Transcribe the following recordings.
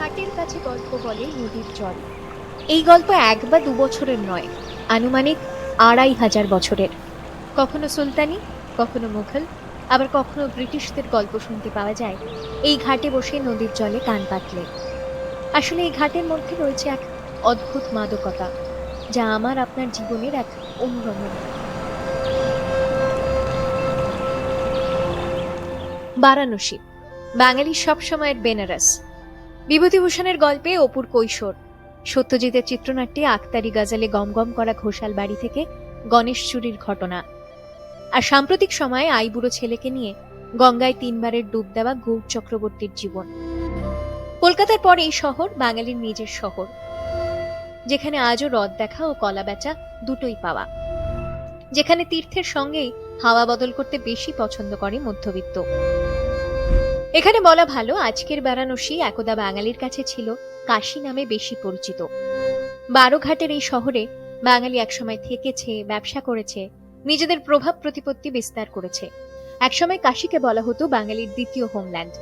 ঘাটের কাছে গল্প বলে নদীর জল। এই গল্প এক বা দু বছরের নয়, আনুমানিক আড়াই হাজার বছরের। কখনো সুলতানি, কখনো মুঘল, আবার কখনো ব্রিটিশদের গল্প শুনতে পাওয়া যায়। এই ঘাটে বসে নদীর জলে কান পাতলে। আসলে এই ঘাটের মধ্যে রয়েছে এক অদ্ভুত মাদকতা, যা আমার আপনার জীবনের এক অনুরণন বারাণসী, বাঙালির সবসময়ের বেনারস। বিভূতিভূষণের গল্পে অপুর কৈশোর। সত্যজিতের চিত্রনাট্যে আক্তারি গাজালে গমগম করা ঘোষাল বাড়ি থেকে গণেশ চুরির ঘটনা। আর সাম্প্রতিক সময়ে আইবুড়ো ছেলেকে নিয়ে গঙ্গায় তিনবারের ডুব দেওয়া গৌর চক্রবর্তীর জীবন। কলকাতার পর এই শহর বাঙালির নিজের শহর। যেখানে আজও হ্রদ দেখা ও কলা বেচা দুটোই পাওয়া। যেখানে তীর্থের সঙ্গেই হাওয়া বদল করতে বেশি পছন্দ করে মধ্যবিত্ত। এখানে বলা ভালো, আজকের বারাণসী একদা বাঙালির কাছে ছিল কাশী নামে বেশি পরিচিত। বারোঘাটের এই শহরে বাঙালি একসময় থেকেছে, ব্যবসা করেছে, নিজেদের প্রভাব প্রতিপত্তি বিস্তার করেছে। একসময় কাশীকে বলা হতো বাঙালির দ্বিতীয় হোমল্যান্ড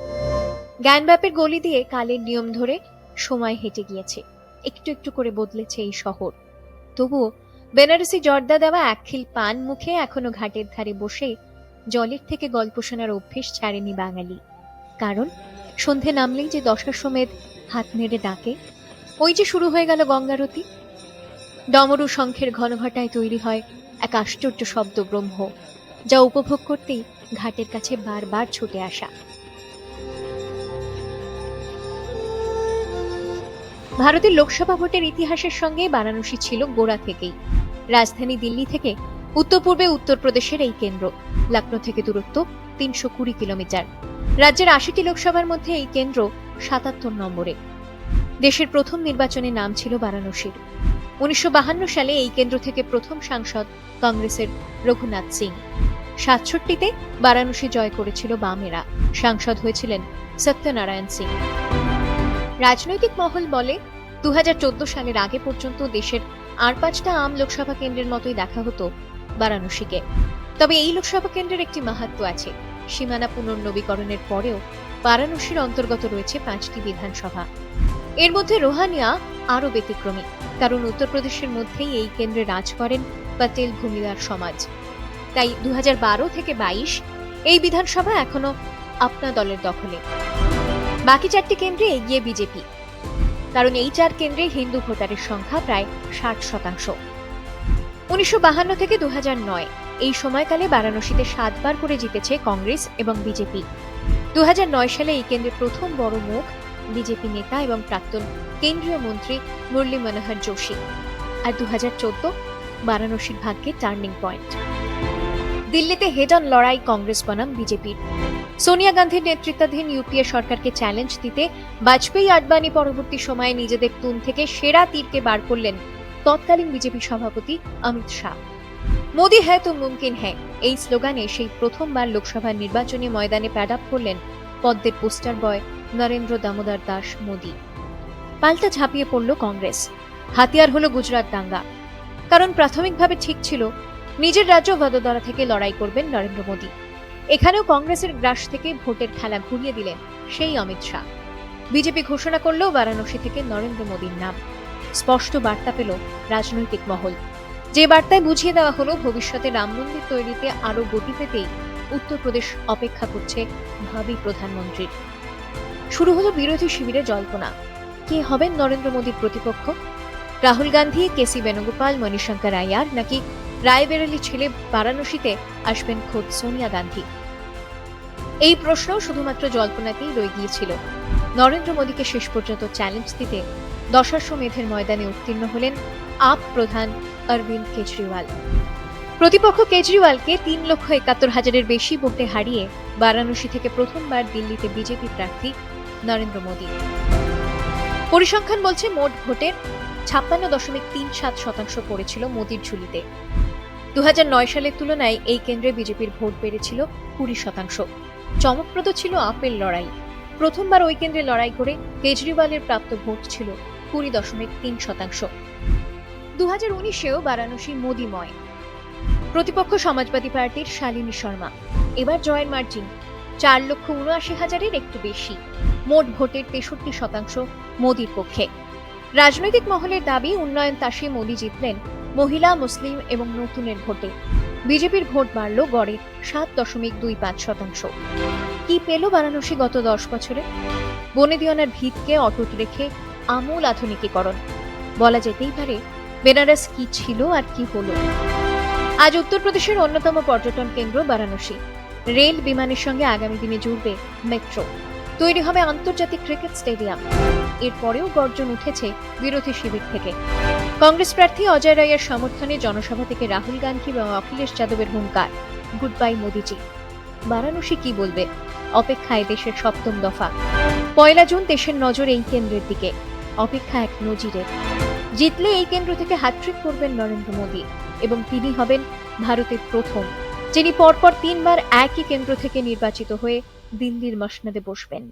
জ্ঞানব্যাপের গলি দিয়ে কালের নিয়ম ধরে সময় হেঁটে গিয়েছে, একটু একটু করে বদলেছে এই শহর। তবুও বেনারসি জর্দা দেওয়া একখিল পান মুখে এখনও ঘাটের ধারে বসে জলের থেকে গল্প শোনার অভ্যেস ছাড়েনি বাঙালি। কারণ সন্ধে নামলেই যে দশাশ্বমেধ হাত নেড়ে ডাকে। ওই যে শুরু হয়ে গেল গঙ্গারতি। ডমরু শঙ্খের ঘনঘটায় তৈরি হয় এক আশ্চর্য শব্দ ব্রহ্ম, যা উপভোগ করতেই ঘাটের কাছে বারবার ছুটে আসা। ভারতের লোকসভা ভোটের ইতিহাসের সঙ্গে বারাণসী ছিল গোড়া থেকেই। রাজধানী দিল্লি থেকে উত্তর পূর্বে উত্তরপ্রদেশের এই কেন্দ্র লখনৌ থেকে দূরত্ব তিনশো কুড়ি কিলোমিটার। রাজ্যের আশিটি লোকসভার মধ্যে এই কেন্দ্র সাতাত্তর নম্বরে। দেশের প্রথম নির্বাচনে নাম ছিল বারাণসীর। উনিশশো সালে এই কেন্দ্র থেকে প্রথম সাংসদ কংগ্রেসের রঘুনাথ সিং। সাতষট্টিতে বারাণসী জয় করেছিল বামেরা। সাংসদ হয়েছিলেন সত্যনারায়ণ সিং। রাজনৈতিক মহল বলে দু হাজার চোদ্দ সালের আগে পর্যন্ত দেশের আর পাঁচটা আম লোকসভা কেন্দ্রের মতোই দেখা হতো বারাণসীকে। তবে এই লোকসভা কেন্দ্রের একটি মাহাত্ম আছে। সীমানা পুনর্নবীকরণের পরেও বারাণসীর অন্তর্গত রয়েছে পাঁচটি বিধানসভা। এর মধ্যে রোহানিয়া আরও ব্যতিক্রমী, কারণ উত্তরপ্রদেশের মধ্যেই এই কেন্দ্রে রাজ করেন পটেল ভূমিদার সমাজ। তাই দুহাজার বারো থেকে বাইশ এই বিধানসভা এখনও আপনা দলের দখলে। বাকি চারটি কেন্দ্রে এগিয়ে বিজেপি, কারণ এই চার কেন্দ্রে হিন্দু ভোটারের সংখ্যা প্রায় ষাট শতাংশ। উনিশশো থেকে দু নয় এই সময়কালে বারাণসীতে সাতবার করে জিতেছে কংগ্রেস এবং বিজেপি। দু হাজার নয় সালে এই কেন্দ্রের প্রথম বড় মুখ বিজেপি নেতা এবং প্রাক্তন কেন্দ্রীয় মন্ত্রী মুরলী মনোহর যোশী। আর দু বারাণসীর ভাগ্যে টার্নিং পয়েন্ট। দিল্লিতে হেড অন লড়াই কংগ্রেস বনাম বিজেপির। সোনিয়া গান্ধীর নেতৃত্বাধীন ইউপিএ সরকারকে চ্যালেঞ্জ দিতে বাজপেয়ী আডবাণী পরবর্তী সময়ে নিজেদের তুন থেকে সেরা তীরকে বার করলেন তৎকালীন বিজেপি সভাপতি অমিত শাহ। মোদি হ্যায় তো মুমকিন হ্যাঁ। এই স্লোগানে সেই প্রথমবার লোকসভার নির্বাচনী ময়দানে প্যাড আপ করলেন পদ্মের পোস্টার বয় নরেন্দ্র দামোদর দাস মোদি। পাল্টা ঝাঁপিয়ে পড়ল কংগ্রেস। হাতিয়ার হলো গুজরাট দাঙ্গা। কারণ প্রাথমিকভাবে ঠিক ছিল, নিজের রাজ্য ভদোদরা থেকে লড়াই করবেন নরেন্দ্র মোদী। এখানেও কংগ্রেসের গ্রাস থেকে ভোটের খেলা ঘুরিয়ে দিলেন সেই অমিত শাহ। বিজেপি ঘোষণা করলেও বারাণসী থেকে নরেন্দ্র মোদীর নাম। স্পষ্ট বার্তা পেল রাজনৈতিক মহল। যে বার্তায় বুঝিয়ে দেওয়া হলো, ভবিষ্যতে রাম মন্দির তৈরিতে আরও গতি পেতেই উত্তরপ্রদেশ অপেক্ষা করছে ভাবি প্রধানমন্ত্রীর। শুরু হলো বিরোধী শিবিরে জল্পনা। কে হবেন নরেন্দ্র মোদীর প্রতিপক্ষ? রাহুল গান্ধী, কেসি বেণুগোপাল, মণিশঙ্কর আয়ার নাকি রায়বেরেলি ছেলে বারাণসীতে আসবেন খোদ সোনিয়া গান্ধী? এই প্রশ্ন শুধুমাত্র জল্পনাতেই রয়ে গিয়েছিল। নরেন্দ্র মোদীকে শেষ পর্যন্ত চ্যালেঞ্জ দিতে দশাশ্বমেধের ময়দানে উত্তীর্ণ হলেন আপ প্রধান অরবিন্দ কেজরিওয়াল। প্রতিপক্ষ কেজরিওয়ালকে তিন লক্ষ একাত্তর হাজারের বেশি ভোটে হারিয়ে বারাণসী থেকে প্রথমবার দিল্লিতে বিজেপি প্রার্থী নরেন্দ্র মোদী। পরিসংখ্যান বলছে, মোট ভোটের ছাপ্পান্ন দশমিক তিন সাত শতাংশ পড়েছিল মোদির ঝুলিতে। দু হাজার নয় সালের তুলনায় এই কেন্দ্রে বিজেপির ভোট বেড়েছিল কুড়ি শতাংশ। চমকপ্রদ ছিল আপেল লড়াই। প্রথমবার ওই কেন্দ্রে লড়াই করে কেজরিওয়ালের প্রাপ্ত ভোট ছিল কুড়ি দশমিক তিন শতাংশ। দু উনিশেও বারাণসী মোদিময়। প্রতিপক্ষ সমাজবাদী পার্টির শালিনী শর্মা। এবার জয়ের মার্জিন চার লক্ষ উনআশি হাজারের একটু বেশি। মোট ভোটের তেষট্টি শতাংশ মোদির পক্ষে। রাজনৈতিক মহলের দাবি, উন্নয়ন তাসে মোদি জিতলেন মহিলা, মুসলিম এবং নতুনের ভোটে। বিজেপির ভোট বাড়ল গড়ে সাত দশমিক দুই পাঁচ শতাংশ। কি পেল বারাণসী গত দশ বছরে? বনেদিয়ানার ভিতকে অটুট রেখে আমূল আধুনিকীকরণ। বলা যেতেই পারে বেনারস কি ছিল আর কি হলো? আজ উত্তরপ্রদেশের অন্যতম পর্যটন কেন্দ্র বারাণসী। রেল বিমানের সঙ্গে আগামী দিনে জুড়বে মেট্রো। তৈরি হবে আন্তর্জাতিক ক্রিকেট স্টেডিয়াম। এরপরেও গর্জন উঠেছে বিরোধী শিবির থেকে। কংগ্রেস প্রার্থী অজয় রায়ের সমর্থনে জনসভা থেকে রাহুল গান্ধী এবং অখিলেশ যাদবের হুঙ্কার। গুড বাই মোদিজি। বারাণসী কি বলবে? অপেক্ষায় দেশের সপ্তম দফা। পয়লা জুন দেশের নজর এই কেন্দ্রের দিকে। অপেক্ষা এক নজিরের। জিতলে এই কেন্দ্র থেকে হ্যাট্রিক করবেন নরেন্দ্র মোদী এবং তিনি হবেন ভারতের প্রথম, যিনি পরপর তিনবার একই কেন্দ্র থেকে নির্বাচিত হয়ে দিল্লির মসনদে বসবেন।